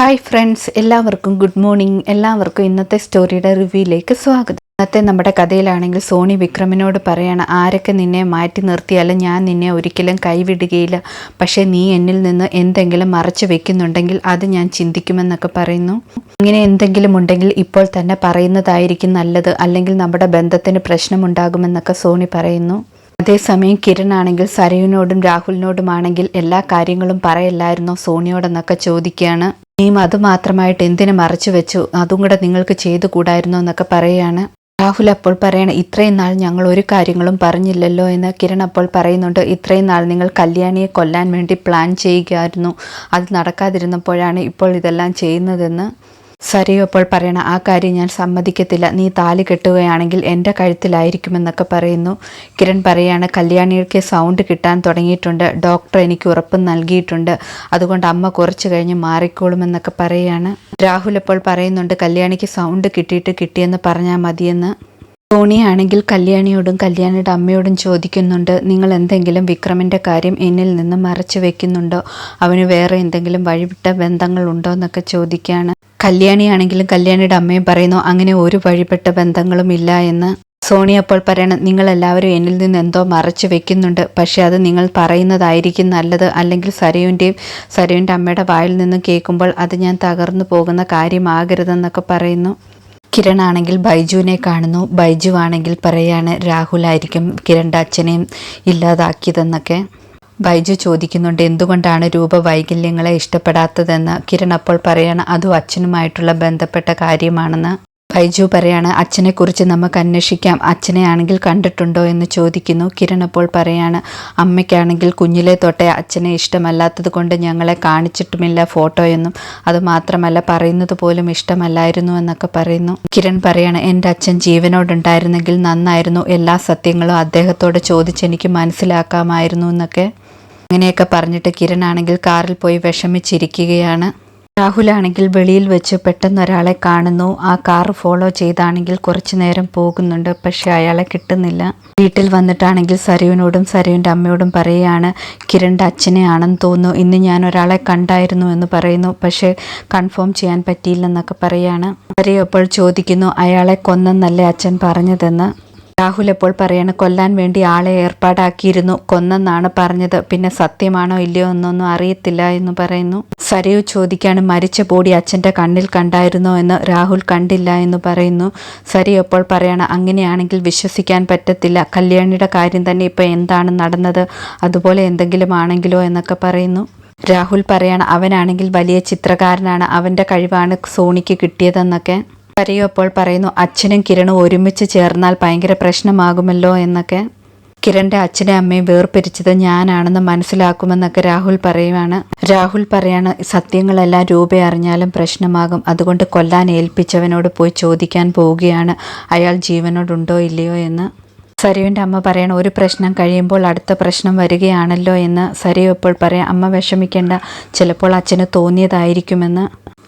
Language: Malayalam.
ഹായ് ഫ്രണ്ട്സ് എല്ലാവർക്കും ഗുഡ് മോർണിംഗ് എല്ലാവർക്കും ഇന്നത്തെ സ്റ്റോറിയുടെ റിവ്യൂയിലേക്ക് സ്വാഗതം. ഇന്നത്തെ നമ്മുടെ കഥയിലാണെങ്കിൽ സോണി വിക്രമിനോട് പറയാണ് ആരൊക്കെ നിന്നെ മാറ്റി നിർത്തിയാലും ഞാൻ നിന്നെ ഒരിക്കലും കൈവിടുകയില്ല. പക്ഷേ നീ എന്നിൽ നിന്ന് എന്തെങ്കിലും മറച്ചു വെക്കുന്നുണ്ടെങ്കിൽ അത് ഞാൻ ചിന്തിക്കുമെന്നൊക്കെ പറയുന്നു. ഇങ്ങനെ എന്തെങ്കിലും ഉണ്ടെങ്കിൽ ഇപ്പോൾ തന്നെ പറയുന്നതായിരിക്കും നല്ലത്. അല്ലെങ്കിൽ നമ്മുടെ ബന്ധത്തിന് പ്രശ്നമുണ്ടാകുമെന്നൊക്കെ സോണി പറയുന്നു. അതേസമയം കിരൺ ആണെങ്കിൽ സരയുവിനോടും രാഹുലിനോടുമാണെങ്കിൽ എല്ലാ കാര്യങ്ങളും പറയല്ലായിരുന്നോ? സോണിയോടെന്നൊക്കെ ചോദിക്കുകയാണ് നീം അത് മാത്രമായിട്ട് എന്തിനു മറച്ചു വെച്ചു? അതും കൂടെ നിങ്ങൾക്ക് ചെയ്തു കൂടായിരുന്നോ എന്നൊക്കെ പറയുകയാണ് രാഹുൽ അപ്പോൾ പറയണം ഇത്രയും നാൾ ഞങ്ങൾ ഒരു കാര്യങ്ങളും പറഞ്ഞില്ലല്ലോ എന്ന് കിരൺ അപ്പോൾ പറയുന്നുണ്ട്. ഇത്രയും നാൾ നിങ്ങൾ കല്യാണിയെ കൊല്ലാൻ വേണ്ടി പ്ലാൻ ചെയ്യുകയായിരുന്നു. അത് നടക്കാതിരുന്നപ്പോഴാണ് ഇപ്പോൾ ഇതെല്ലാം ചെയ്യുന്നതെന്ന്. സരിയോ അപ്പോൾ പറയണ ആ കാര്യം ഞാൻ സമ്മതിക്കത്തില്ല. നീ താലി കെട്ടുകയാണെങ്കിൽ എന്റെ കഴുത്തിലായിരിക്കുമെന്നൊക്കെ പറയുന്നു. കിരൺ പറയാണ് കല്യാണിക്ക് സൗണ്ട് കിട്ടാൻ തുടങ്ങിയിട്ടുണ്ട്. ഡോക്ടർ എനിക്ക് ഉറപ്പ് നൽകിയിട്ടുണ്ട്. അതുകൊണ്ട് അമ്മ കുറച്ച് കഴിഞ്ഞ് മാറിക്കോളുമെന്നൊക്കെ പറയുകയാണ് രാഹുൽ അപ്പോൾ പറയുന്നുണ്ട് കല്യാണിക്ക് സൗണ്ട് കിട്ടിയിട്ട് കിട്ടിയെന്ന് പറഞ്ഞാൽ മതിയെന്ന്. ടോണിയാണെങ്കിൽ കല്യാണിയോടും കല്യാണിയുടെ അമ്മയോടും ചോദിക്കുന്നുണ്ട് നിങ്ങൾ എന്തെങ്കിലും വിക്രമിന്റെ കാര്യം എന്നിൽ നിന്ന് മറച്ചു വെക്കുന്നുണ്ടോ? അവന് വേറെ എന്തെങ്കിലും വഴിവിട്ട ബന്ധങ്ങളുണ്ടോ? എന്നൊക്കെ ചോദിക്കുകയാണ് കല്യാണിയാണെങ്കിലും കല്യാണിയുടെ അമ്മയും പറയുന്നു അങ്ങനെ ഒരു വഴിപ്പെട്ട ബന്ധങ്ങളും ഇല്ല എന്ന്. സോണി അപ്പോൾ പറയണം നിങ്ങളെല്ലാവരും എന്നിൽ നിന്ന് എന്തോ മറച്ചു വെക്കുന്നുണ്ട്. പക്ഷേ അത് നിങ്ങൾ പറയുന്നതായിരിക്കും നല്ലത്. അല്ലെങ്കിൽ സരയുന്റെയും സരയുന്റെ അമ്മയുടെ വായിൽ നിന്ന് കേൾക്കുമ്പോൾ അത് ഞാൻ തകർന്നു പോകുന്ന കാര്യമാകരുതെന്നൊക്കെ പറയുന്നു. കിരൺ ആണെങ്കിൽ ബൈജുവിനെ കാണുന്നു. ബൈജു ആണെങ്കിൽ പറയാണ് രാഹുലായിരിക്കും കിരണിന്റെ അച്ഛനെയും ഇല്ലാതാക്കിയതെന്നൊക്കെ. ബൈജു ചോദിക്കുന്നുണ്ട് എന്തുകൊണ്ടാണ് രൂപ വൈകല്യങ്ങളെ ഇഷ്ടപ്പെടാത്തതെന്ന്? കിരൺ അപ്പോൾ പറയാണ് അതും അച്ഛനുമായിട്ടുള്ള ബന്ധപ്പെട്ട കാര്യമാണെന്ന്. ബൈജു പറയാണ് അച്ഛനെക്കുറിച്ച് നമുക്ക് അന്വേഷിക്കാം അച്ഛനെ ആണെങ്കിൽ കണ്ടിട്ടുണ്ടോ എന്ന് ചോദിക്കുന്നു. കിരൺ അപ്പോൾ പറയാണ് അമ്മയ്ക്കാണെങ്കിൽ കുഞ്ഞിലെ തൊട്ടേ അച്ഛനെ ഇഷ്ടമല്ലാത്തത് കൊണ്ട് ഞങ്ങളെ കാണിച്ചിട്ടുമില്ല ഫോട്ടോയൊന്നും അത് മാത്രമല്ല പറയുന്നത് പോലും ഇഷ്ടമല്ലായിരുന്നു എന്നൊക്കെ പറയുന്നു. കിരൺ പറയാണ് എന്റെ അച്ഛൻ ജീവനോടുണ്ടായിരുന്നെങ്കിൽ നന്നായിരുന്നു എല്ലാ സത്യങ്ങളും അദ്ദേഹത്തോട് ചോദിച്ചെനിക്ക് മനസ്സിലാക്കാമായിരുന്നു എന്നൊക്കെ. അങ്ങനെയൊക്കെ പറഞ്ഞിട്ട് കിരൺ ആണെങ്കിൽ കാറിൽ പോയി വിഷമിച്ചിരിക്കുകയാണ്. രാഹുലാണെങ്കിൽ വെളിയിൽ വെച്ച് പെട്ടെന്ന് ഒരാളെ കാണുന്നു. ആ കാർ ഫോളോ ചെയ്താണെങ്കിൽ കുറച്ചു നേരം പോകുന്നുണ്ട്. പക്ഷെ അയാളെ കിട്ടുന്നില്ല. വീട്ടിൽ വന്നിട്ടാണെങ്കിൽ സരുവിനോടും സരുവിന്റെ അമ്മയോടും പറയുകയാണ് കിരണിന്റെ അച്ഛനെയാണെന്ന് തോന്നുന്നു. ഇന്ന് ഞാൻ ഒരാളെ കണ്ടായിരുന്നു എന്ന് പറയുന്നു. പക്ഷേ കൺഫേം ചെയ്യാൻ പറ്റിയില്ലെന്നൊക്കെ പറയുകയാണ് അവരെ അപ്പോൾ ചോദിക്കുന്നു അയാളെ കൊന്നെന്നല്ലേ അച്ഛൻ പറഞ്ഞതെന്ന്? രാഹുൽ എപ്പോൾ പറയാണ് കൊല്ലാൻ വേണ്ടി ആളെ ഏർപ്പാടാക്കിയിരുന്നു കൊന്നെന്നാണ് പറഞ്ഞത്. പിന്നെ സത്യമാണോ ഇല്ലയോ എന്നൊന്നും അറിയത്തില്ല എന്ന് പറയുന്നു. സരയു ചോദിക്കാണ് മരിച്ച ബോഡി അച്ഛന്റെ കണ്ണിൽ കണ്ടായിരുന്നോ എന്ന് രാഹുൽ കണ്ടില്ല എന്ന് പറയുന്നു. സരി എപ്പോൾ പറയണം അങ്ങനെയാണെങ്കിൽ വിശ്വസിക്കാൻ പറ്റത്തില്ല. കല്യാണിയുടെ കാര്യം തന്നെ ഇപ്പോൾ എന്താണ് നടന്നത്? അതുപോലെ എന്തെങ്കിലും ആണെങ്കിലോ എന്നൊക്കെ പറയുന്നു. രാഹുൽ പറയാണ് അവനാണെങ്കിൽ വലിയ ചിത്രകാരനാണ്. അവന്റെ കഴിവാണ് സോണിക്ക് കിട്ടിയതെന്നൊക്കെ. കരയോ അപ്പോൾ പറയുന്നു അച്ഛനും കിരണും ഒരുമിച്ച് ചേർന്നാൽ ഭയങ്കര പ്രശ്നമാകുമല്ലോ എന്നൊക്കെ. കിരണിന്റെ അച്ഛനെ അമ്മയും വേർപിരിച്ചത് ഞാനാണെന്ന് മനസ്സിലാക്കുമെന്നൊക്കെ രാഹുൽ പറയുവാണ്. രാഹുൽ പറയാണ് സത്യങ്ങളെല്ലാം രൂപ അറിഞ്ഞാലും പ്രശ്നമാകും. അതുകൊണ്ട് കൊല്ലാൻ ഏൽപ്പിച്ചവനോട് പോയി ചോദിക്കാൻ പോവുകയാണ്. അയാൾ ജീവനോടുണ്ടോ ഇല്ലയോ എന്ന്. സരുവിന്റെ അമ്മ പറയണം ഒരു പ്രശ്നം കഴിയുമ്പോൾ അടുത്ത പ്രശ്നം വരികയാണല്ലോ എന്ന്. സരു ഇപ്പോൾ പറയാം അമ്മ വിഷമിക്കേണ്ട. ചിലപ്പോൾ അച്ഛന് തോന്നിയതായിരിക്കുമെന്ന്.